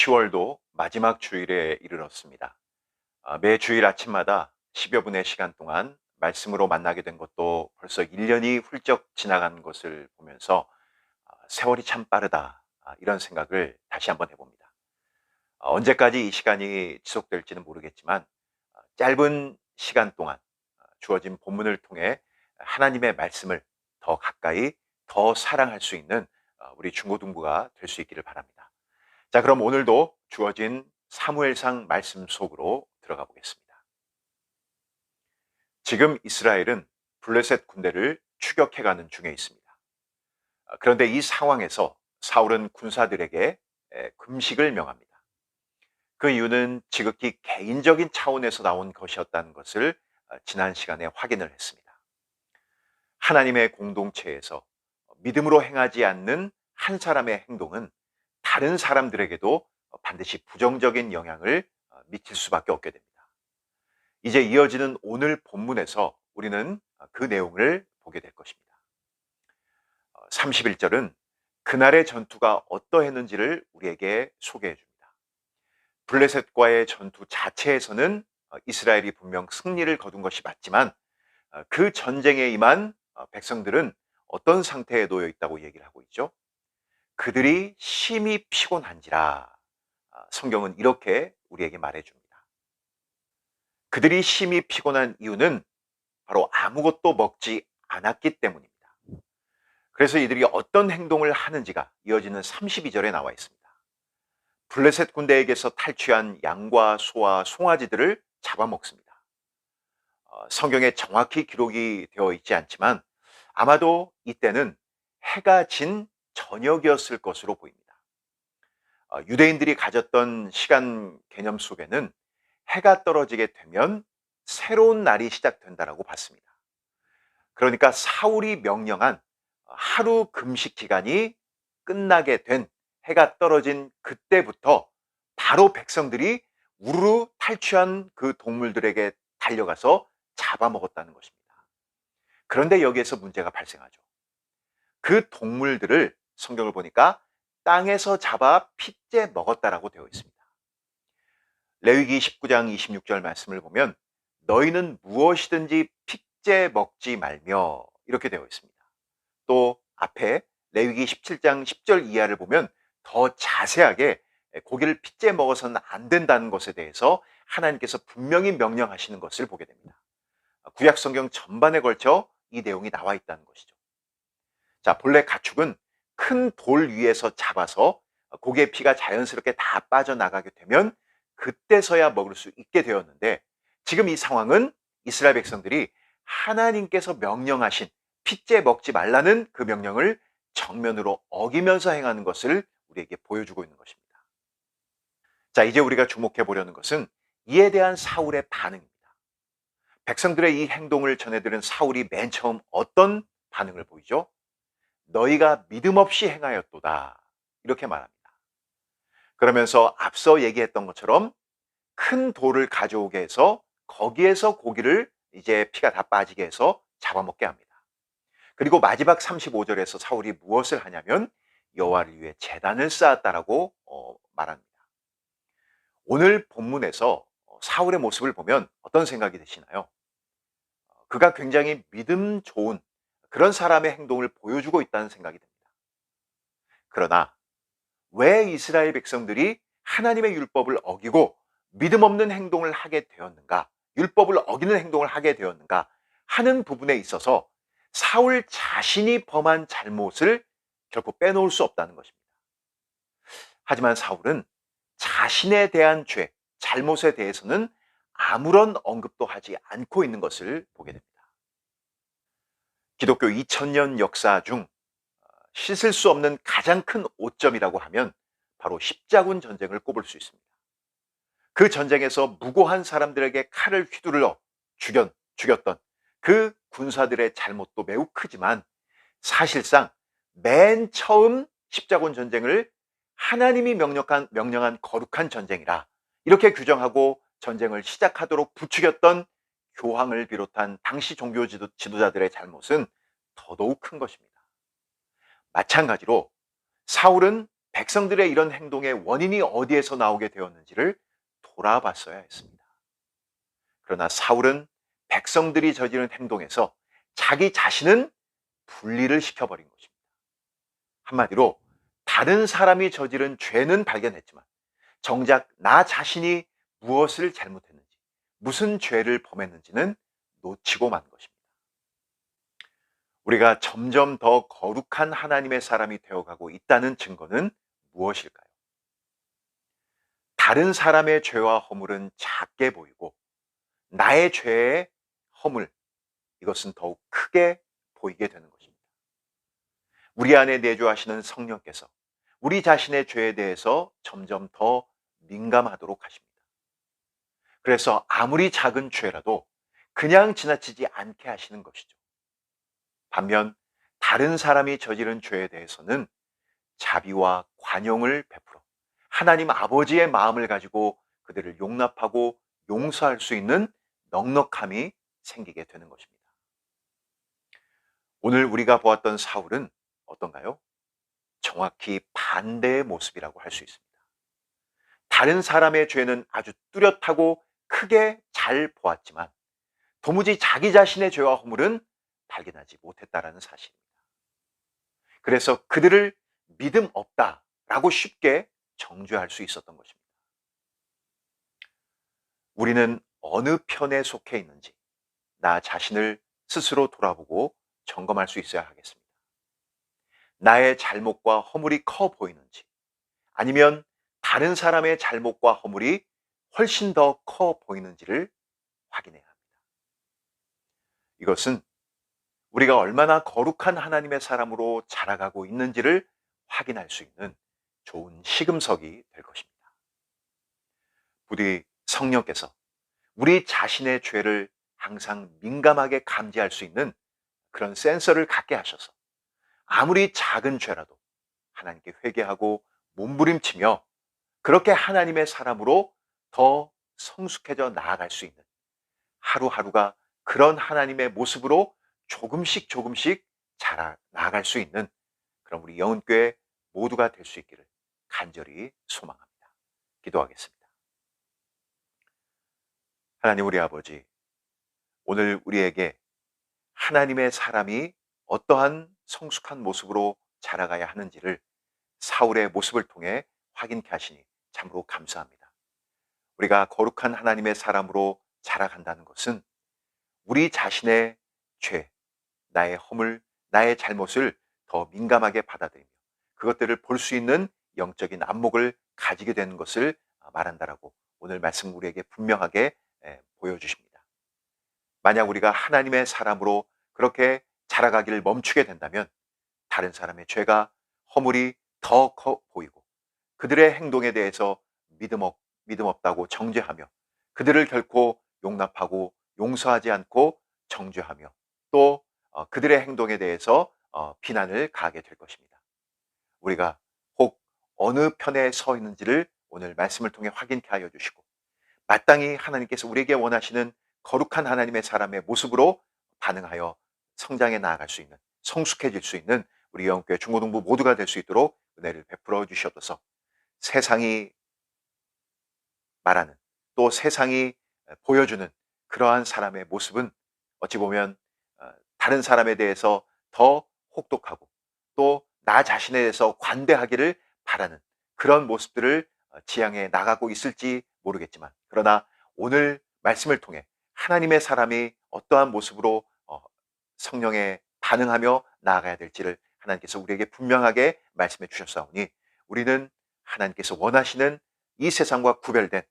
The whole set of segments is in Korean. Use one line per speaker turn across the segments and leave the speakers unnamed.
어느덧 10월도 마지막 주일에 이르렀습니다. 아, 매 주일 아침마다 10여 분의 시간 동안 말씀으로 만나게 된 것도 벌써 1년이 훌쩍 지나간 것을 보면서 아, 세월이 참 빠르다 아, 이런 생각을 다시 한번 해봅니다. 아, 언제까지 이 시간이 지속될지는 모르겠지만 아, 짧은 시간 동안 아, 주어진 본문을 통해 하나님의 말씀을 더 가까이 더 사랑할 수 있는 아, 우리 중고등부가 될 수 있기를 바랍니다. 자, 그럼 오늘도 주어진 사무엘상 말씀 속으로 들어가 보겠습니다. 지금 이스라엘은 블레셋 군대를 추격해가는 중에 있습니다. 아, 그런데 이 상황에서 사울은 군사들에게 에, 금식을 명합니다. 그 이유는 지극히 개인적인 차원에서 나온 것이었다는 것을 아, 지난 시간에 확인을 했습니다. 하나님의 공동체에서 믿음으로 행하지 않는 한 사람의 행동은 다른 사람들에게도 반드시 부정적인 영향을 어, 미칠 수밖에 없게 됩니다. 이제 이어지는 오늘 본문에서 우리는 그 내용을 보게 될 것입니다. 31절은 그날의 전투가 어떠했는지를 우리에게 소개해 줍니다. 블레셋과의 전투 자체에서는 어, 이스라엘이 분명 승리를 거둔 것이 맞지만 어, 그 전쟁에 임한 백성들은 어떤 상태에 놓여 있다고 얘기를 하고 있죠? 그들이 심히 피곤한지라 아, 성경은 이렇게 우리에게 말해줍니다. 그들이 심히 피곤한 이유는 바로 아무것도 먹지 않았기 때문입니다. 그래서 이들이 어떤 행동을 하는지가 이어지는 32절에 나와 있습니다. 블레셋 군대에게서 탈취한 양과 소와 송아지들을 잡아먹습니다. 어, 성경에 정확히 기록이 되어 있지 않지만 아마도 이때는 해가 진 저녁이었을 것으로 보입니다. 어, 유대인들이 가졌던 시간 개념 속에는 해가 떨어지게 되면 새로운 날이 시작된다라고 봤습니다. 그러니까 사울이 명령한 하루 금식 기간이 끝나게 된 해가 떨어진 그때부터 바로 백성들이 우르르 탈취한 그 동물들에게 달려가서 잡아먹었다는 것입니다. 그런데 여기에서 문제가 발생하죠. 그 동물들을 성경을 보니까 땅에서 잡아 핏째 먹었다라고 되어 있습니다. 레위기 19장 26절 말씀을 보면 너희는 무엇이든지 핏째 먹지 말며 이렇게 되어 있습니다. 또 앞에 레위기 17장 10절 이하를 보면 더 자세하게 고기를 핏째 먹어서는 안 된다는 것에 대해서 하나님께서 분명히 명령하시는 것을 보게 됩니다. 구약 성경 전반에 걸쳐 이 내용이 나와 있다는 것이죠. 자, 본래 가축은 큰 돌 위에서 잡아서 고기의 피가 자연스럽게 다 빠져나가게 되면 그때서야 먹을 수 있게 되었는데 지금 이 상황은 이스라엘 백성들이 하나님께서 명령하신 핏째 먹지 말라는 그 명령을 정면으로 어기면서 행하는 것을 우리에게 보여주고 있는 것입니다. 자, 이제 우리가 주목해 보려는 것은 이에 대한 사울의 반응입니다. 백성들의 이 행동을 전해들은 사울이 맨 처음 어떤 반응을 보이죠? 너희가 믿음 없이 행하였도다. 이렇게 말합니다. 그러면서 앞서 얘기했던 것처럼 큰 돌을 가져오게 해서 거기에서 고기를 이제 피가 다 빠지게 해서 잡아먹게 합니다. 그리고 마지막 35절에서 사울이 무엇을 하냐면 여호와를 위해 재단을 쌓았다라고 어, 말합니다. 오늘 본문에서 사울의 모습을 보면 어떤 생각이 드시나요? 그가 굉장히 믿음 좋은 그런 사람의 행동을 보여주고 있다는 생각이 듭니다. 그러나 왜 이스라엘 백성들이 하나님의 율법을 어기고 믿음 없는 행동을 하게 되었는가? 율법을 어기는 행동을 하게 되었는가? 하는 부분에 있어서 사울 자신이 범한 잘못을 결코 빼놓을 수 없다는 것입니다. 하지만 사울은 자신에 대한 죄, 잘못에 대해서는 아무런 언급도 하지 않고 있는 것을 보게 됩니다. 기독교 2000년 역사 중 어, 씻을 수 없는 가장 큰 오점이라고 하면 바로 십자군 전쟁을 꼽을 수 있습니다. 그 전쟁에서 무고한 사람들에게 칼을 휘두르러 죽였, 죽였던 그 군사들의 잘못도 매우 크지만 사실상 맨 처음 십자군 전쟁을 하나님이 명령한, 명령한 거룩한 전쟁이라 이렇게 규정하고 전쟁을 시작하도록 부추겼던 교황을 비롯한 당시 종교 지도자들의 잘못은 더더욱 큰 것입니다. 마찬가지로 사울은 백성들의 이런 행동의 원인이 어디에서 나오게 되었는지를 돌아봤어야 했습니다. 그러나 사울은 백성들이 저지른 행동에서 자기 자신은 분리를 시켜버린 것입니다. 한마디로 다른 사람이 저지른 죄는 발견했지만 정작 나 자신이 무엇을 잘못했는지, 무슨 죄를 범했는지는 놓치고 만 것입니다. 우리가 점점 더 거룩한 하나님의 사람이 되어가고 있다는 증거는 무엇일까요? 다른 사람의 죄와 허물은 작게 보이고 나의 죄의 허물, 이것은 더욱 크게 보이게 되는 것입니다. 우리 안에 내주하시는 성령께서 우리 자신의 죄에 대해서 점점 더 민감하도록 하십니다. 그래서 아무리 작은 죄라도 그냥 지나치지 않게 하시는 것이죠. 반면 다른 사람이 저지른 죄에 대해서는 자비와 관용을 베풀어 하나님 아버지의 마음을 가지고 그들을 용납하고 용서할 수 있는 넉넉함이 생기게 되는 것입니다. 오늘 우리가 보았던 사울은 어떤가요? 정확히 반대의 모습이라고 할 수 있습니다. 다른 사람의 죄는 아주 뚜렷하고 크게 잘 보았지만 도무지 자기 자신의 죄와 허물은 발견하지 못했다라는 사실입니다. 그래서 그들을 믿음 없다라고 쉽게 정죄할 수 있었던 것입니다. 우리는 어느 편에 속해 있는지 나 자신을 스스로 돌아보고 점검할 수 있어야 하겠습니다. 나의 잘못과 허물이 커 보이는지 아니면 다른 사람의 잘못과 허물이 훨씬 더 커 보이는지를 확인해야 합니다. 이것은 우리가 얼마나 거룩한 하나님의 사람으로 자라가고 있는지를 확인할 수 있는 좋은 시금석이 될 것입니다. 부디 성령께서 우리 자신의 죄를 항상 민감하게 감지할 수 있는 그런 센서를 갖게 하셔서 아무리 작은 죄라도 하나님께 회개하고 몸부림치며 그렇게 하나님의 사람으로 더 성숙해져 나아갈 수 있는 하루하루가 그런 하나님의 모습으로 조금씩 조금씩 자라 나아갈 수 있는 그런 우리 영은교회 모두가 될 수 있기를 간절히 소망합니다. 기도하겠습니다. 하나님 우리 아버지, 오늘 우리에게 하나님의 사람이 어떠한 성숙한 모습으로 자라가야 하는지를 사울의 모습을 통해 확인케 하시니 참으로 감사합니다. 우리가 거룩한 하나님의 사람으로 자라간다는 것은 우리 자신의 죄, 나의 허물, 나의 잘못을 더 민감하게 받아들이며 그것들을 볼 수 있는 영적인 안목을 가지게 되는 것을 말한다라고 오늘 말씀 우리에게 분명하게 보여주십니다. 만약 우리가 하나님의 사람으로 그렇게 자라가기를 멈추게 된다면 다른 사람의 죄가 허물이 더 커 보이고 그들의 행동에 대해서 믿음, 없, 믿음 없다고 정죄하며 그들을 결코 용납하고 용서하지 않고 정죄하며 또 어, 그들의 행동에 대해서 어, 비난을 가하게 될 것입니다. 우리가 혹 어느 편에 서 있는지를 오늘 말씀을 통해 확인케 하여 주시고 마땅히 하나님께서 우리에게 원하시는 거룩한 하나님의 사람의 모습으로 반응하여 성장해 나아갈 수 있는 성숙해질 수 있는 우리 영교회 중고등부 모두가 될 수 있도록 은혜를 베풀어 주시옵소서. 세상이 말하는 또 세상이 보여주는 그러한 사람의 모습은 어찌 보면 다른 사람에 대해서 더 혹독하고 또 나 자신에 대해서 관대하기를 바라는 그런 모습들을 어, 지향해 나가고 있을지 모르겠지만 그러나 오늘 말씀을 통해 하나님의 사람이 어떠한 모습으로 어, 성령에 반응하며 나아가야 될지를 하나님께서 우리에게 분명하게 말씀해 주셨사오니 우리는 하나님께서 원하시는 이 세상과 구별된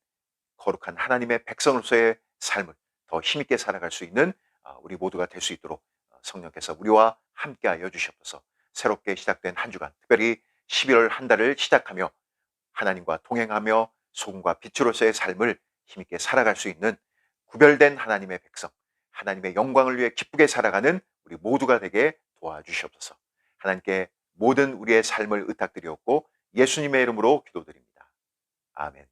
거룩한 하나님의 백성으로서의 삶을 더 힘있게 살아갈 수 있는 어, 우리 모두가 될 수 있도록 성령께서 우리와 함께하여 주시옵소서. 새롭게 시작된 한 주간, 특별히 11월 한 달을 시작하며 하나님과 동행하며 소금과 빛으로서의 삶을 힘있게 살아갈 수 있는 구별된 하나님의 백성, 하나님의 영광을 위해 기쁘게 살아가는 우리 모두가 되게 도와주시옵소서. 하나님께 모든 우리의 삶을 의탁드리었고 예수님의 이름으로 기도드립니다. 아멘.